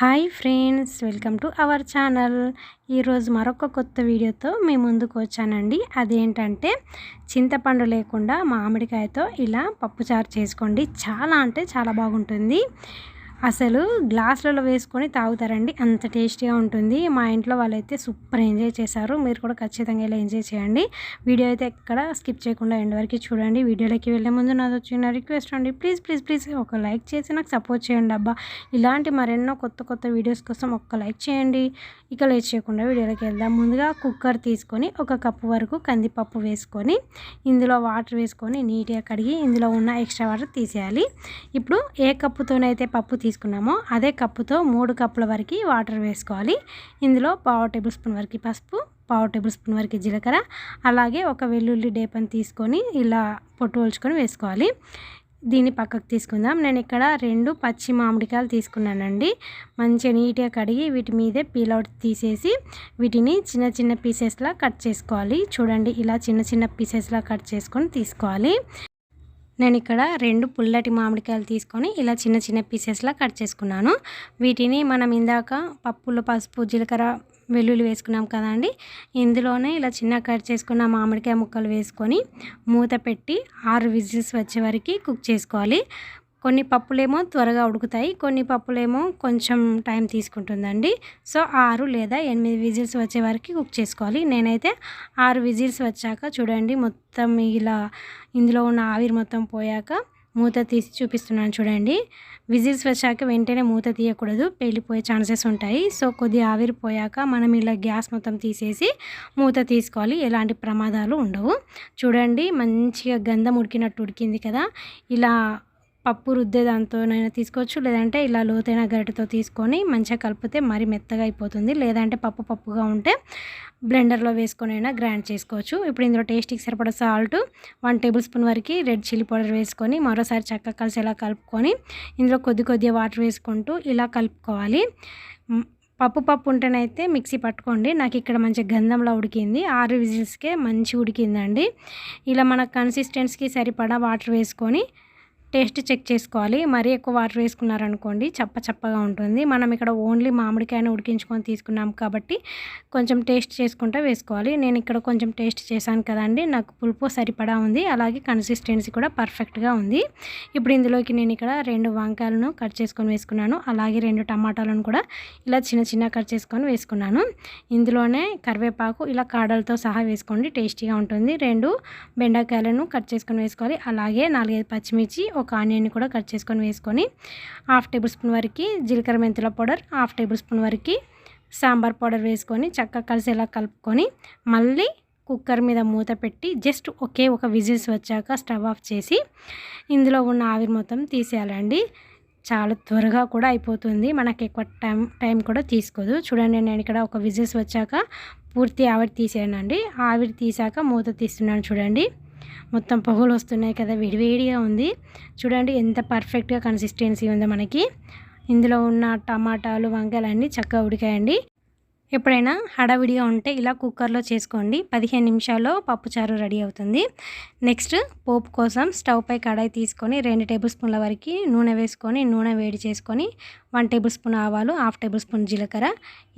Hi friends welcome to our channel. ఈరోజు మరొక కొత్త వీడియోతో మీ ముందుకు వచ్చానండి. అదేంటంటే చింతపండు లేకుండా మామిడికాయతో ఇలా పప్పుచారు చేసుకోండి. చాలా అంటే చాలా బాగుంటుంది. అసలు గ్లాసులలో వేసుకొని తాగుతారండి. అంత టేస్టీగా ఉంటుంది. మా ఇంట్లో వాళ్ళైతే సూపర్ ఎంజాయ్ చేశారు. మీరు కూడా ఖచ్చితంగా ఇలా ఎంజాయ్ చేయండి. వీడియో అయితే ఎక్కడ స్కిప్ చేయకుండా ఎండ్ వరకు చూడండి. వీడియోలోకి వెళ్ళే ముందు నాది వచ్చిన రిక్వెస్ట్ అండి. ప్లీజ్ ప్లీజ్ ప్లీజ్ ఒక లైక్ చేసి నాకు సపోర్ట్ చేయండి అబ్బా. ఇలాంటి మరెన్నో కొత్త కొత్త వీడియోస్ కోసం ఒక్క లైక్ చేయండి. ఇక లేట్ చేయకుండా వీడియోలోకి వెళ్దాం. ముందుగా కుక్కర్ తీసుకొని ఒక కప్పు వరకు కందిపప్పు వేసుకొని ఇందులో వాటర్ వేసుకొని నీట్గా కడిగి ఇందులో ఉన్న ఎక్స్ట్రా వాటర్ తీసేయాలి. ఇప్పుడు ఏ కప్పుతోనైతే పప్పు తీసుకున్నామో అదే కప్పుతో మూడు కప్పుల వరకు వాటర్ వేసుకోవాలి. ఇందులో పావు టేబుల్ స్పూన్ వరకు పసుపు పావు టేబుల్ స్పూన్ వరకు జీలకర్ర అలాగే ఒక వెల్లుల్లి డేపని తీసుకొని ఇలా పొట్టు వలుచుకొని వేసుకోవాలి. దీన్ని పక్కకు తీసుకుందాం. నేను ఇక్కడ రెండు పచ్చి మామిడికాయలు తీసుకున్నానండి. మంచిగా నీట్గా కడిగి వీటి మీదే పీల్ తీసేసి వీటిని చిన్న చిన్న పీసెస్లా కట్ చేసుకోవాలి. చూడండి ఇలా చిన్న చిన్న పీసెస్లా కట్ చేసుకొని తీసుకోవాలి. నేను ఇక్కడ రెండు పుల్లటి మామిడికాయలు తీసుకొని ఇలా చిన్న చిన్న పీసెస్లా కట్ చేసుకున్నాను. వీటిని మనం ఇందాక పప్పులు పసుపు జీలకర్ర వెల్లుల్లి వేసుకున్నాం కదండి ఇందులోనే ఇలా చిన్న కట్ చేసుకున్న మామిడికాయ ముక్కలు వేసుకొని మూత పెట్టి ఆరు విజిల్స్ వచ్చే వరకు కుక్ చేసుకోవాలి. కొన్ని పప్పులేమో త్వరగా ఉడుకుతాయి కొన్ని పప్పులేమో కొంచెం టైం తీసుకుంటుందండి. సో ఆరు లేదా ఎనిమిది విజిల్స్ వచ్చే వరకు కుక్ చేసుకోవాలి. నేనైతే ఆరు విజిల్స్ వచ్చాక చూడండి మొత్తం ఇలా ఇందులో ఉన్న ఆవిరి మొత్తం పోయాక మూత తీసి చూపిస్తున్నాను చూడండి. విజిల్స్ వచ్చాక వెంటనే మూత తీయకూడదు పేలిపోయే ఛాన్సెస్ ఉంటాయి. సో కొద్దిగా ఆవిరిపోయాక మనం ఇలా గ్యాస్ మొత్తం తీసేసి మూత తీసుకోవాలి. ఎలాంటి ప్రమాదాలు ఉండవు. చూడండి మంచిగా గంధం ఉడికినట్టు ఉడికింది కదా. ఇలా పప్పు రుద్దే దాంతోనైనా తీసుకోవచ్చు. లేదంటే ఇలా లోతైన గరిటతో తీసుకొని మంచిగా కలిపితే మరి మెత్తగా అయిపోతుంది. లేదంటే పప్పు పప్పుగా ఉంటే బ్లెండర్లో వేసుకొని అయినా గ్రైండ్ చేసుకోవచ్చు. ఇప్పుడు ఇందులో టేస్ట్కి సరిపడ సాల్ట్ వన్ టేబుల్ స్పూన్ వరకు రెడ్ చిల్లీ పౌడర్ వేసుకొని మరోసారి చక్కగా కలిసి ఇలా కలుపుకొని ఇందులో కొద్ది కొద్దిగా వాటర్ వేసుకుంటూ ఇలా కలుపుకోవాలి. పప్పు పప్పు ఉంటేనైతే మిక్సీ పట్టుకోండి. నాకు ఇక్కడ మంచి గంధంలో ఉడికింది. ఆరు విజిల్స్కే మంచి ఉడికిందండి. ఇలా మన కన్సిస్టెన్సీకి సరిపడా వాటర్ వేసుకొని టేస్ట్ చెక్ చేసుకోవాలి. మరీ ఎక్కువ వాటర్ వేసుకున్నారనుకోండి చప్ప చప్పగా ఉంటుంది. మనం ఇక్కడ ఓన్లీ మామిడికాయను ఉడికించుకొని తీసుకున్నాం కాబట్టి కొంచెం టేస్ట్ చేసుకుంటూ వేసుకోవాలి. నేను ఇక్కడ కొంచెం టేస్ట్ చేశాను కదండి. నాకు పులుపు సరిపడా ఉంది. అలాగే కన్సిస్టెన్సీ కూడా పర్ఫెక్ట్గా ఉంది. ఇప్పుడు ఇందులోకి నేను ఇక్కడ రెండు వంకాయలను కట్ చేసుకొని వేసుకున్నాను. అలాగే రెండు టమాటాలను కూడా ఇలా చిన్న చిన్న కట్ చేసుకొని వేసుకున్నాను. ఇందులోనే కరివేపాకు ఇలా కాడలతో సహా వేసుకోండి. టేస్టీగా ఉంటుంది. రెండు బెండకాయలను కట్ చేసుకొని వేసుకోవాలి. అలాగే నాలుగైదు పచ్చిమిర్చి ఒక ఆనియన్ కూడా కట్ చేసుకొని వేసుకొని హాఫ్ టేబుల్ స్పూన్ వరకు జీలకర్ర మెంతుల పౌడర్ హాఫ్ టేబుల్ స్పూన్ వరకు సాంబార్ పౌడర్ వేసుకొని చక్కగా కలిసేలా కలుపుకొని మళ్ళీ కుక్కర్ మీద మూత పెట్టి జస్ట్ ఒకే ఒక విజిల్స్ వచ్చాక స్టవ్ ఆఫ్ చేసి ఇందులో ఉన్న ఆవిరి మొత్తం తీసేయాలండి. చాలా త్వరగా కూడా అయిపోతుంది. మనకి ఎక్కువ టైం టైం కూడా తీసుకోదు. చూడండి నేను ఇక్కడ ఒక విజిల్స్ వచ్చాక పూర్తి ఆవిరి తీసేయనండి. ఆవిరి తీసాక మూత తీస్తున్నాను చూడండి. మొత్తం పొగలు వస్తున్నాయి కదా వేడివేడిగా ఉంది. చూడండి ఎంత పర్ఫెక్ట్గా కన్సిస్టెన్సీ ఉందో మనకి. ఇందులో ఉన్న టమాటాలు వంకాయలు అన్నీ చక్కగా ఉడికాయండి. ఎప్పుడైనా హడావిడిగా ఉంటే ఇలా కుక్కర్లో చేసుకోండి. పదిహేను నిమిషాల్లో పప్పుచారు రెడీ అవుతుంది. నెక్స్ట్ పోపు కోసం స్టవ్ పై కడాయి తీసుకొని రెండు టేబుల్ స్పూన్ల వరకు నూనె వేసుకొని నూనె వేడి చేసుకొని వన్ టేబుల్ స్పూన్ ఆవాలు హాఫ్ టేబుల్ స్పూన్ జీలకర్ర.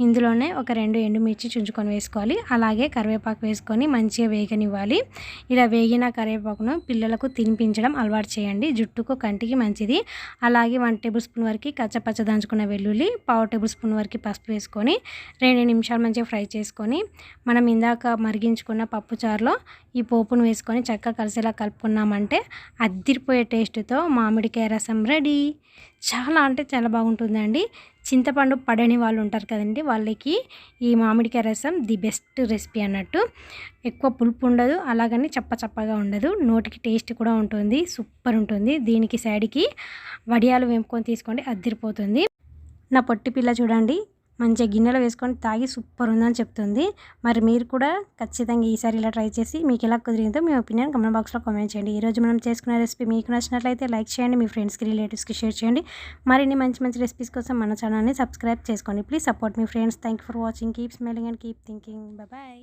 ఇందులోనే ఒక రెండు ఎండుమిర్చి చుంచుకొని వేసుకోవాలి. అలాగే కరివేపాకు వేసుకొని మంచిగా వేగనివ్వాలి. ఇలా వేగిన కరివేపాకును పిల్లలకు తినిపించడం అలవాటు చేయండి. జుట్టుకు కంటికి మంచిది. అలాగే వన్ టేబుల్ స్పూన్ వరకు కచ్చపచ్చ దంచుకున్న వెల్లుల్లి పావు టేబుల్ స్పూన్ వరకు పసుపు వేసుకొని రెండు నిమిషాలు మంచిగా ఫ్రై చేసుకొని మనం ఇందాక మరిగించుకున్న పప్పు చారులో ఈ పోపును వేసుకొని చక్కగా కలిసేలా కలుపుకున్నామంటే అద్దిరిపోయే టేస్ట్తో మామిడికాయ రసం రెడీ. చాలా అంటే చాలా బాగుంటుందండి. చింతపండు పడని వాళ్ళు ఉంటారు కదండి వాళ్ళకి ఈ మామిడికాయ రసం ది బెస్ట్ రెసిపీ అన్నట్టు. ఎక్కువ పులుపు ఉండదు అలాగని చప్ప చప్పగా ఉండదు. నోటికి టేస్ట్ కూడా ఉంటుంది సూపర్ ఉంటుంది. దీనికి సైడ్కి వడియాలు వేపుకొని తీసుకోండి అద్దరిపోతుంది. నా పొట్టి పిల్ల చూడండి మంచిగా గిన్నెలో వేసుకొని తాగి సూపర్ ఉందని చెప్తుంది. మరి మీరు కూడా ఖచ్చితంగా ఈసారి ఇలా ట్రై చేసి మీకు ఎలా కుదిరిందో మీ ఒపీనియన్ కమెంట్ బాక్స్లో కామెంట్ చేయండి. ఈరోజు మనం చేసుకున్న రెసిపీ మీకు నచ్చినట్లయితే లైక్ చేయండి మీ ఫ్రెండ్స్కి రిలేటివ్స్కి షేర్ చేయండి. మరిన్ని మంచి మంచి రెసిపీస్ కోసం మన ఛానల్ని సబ్స్క్రైబ్ చేసుకోండి. Please support me friends. Thank for watching keep smiling and keep thinking bye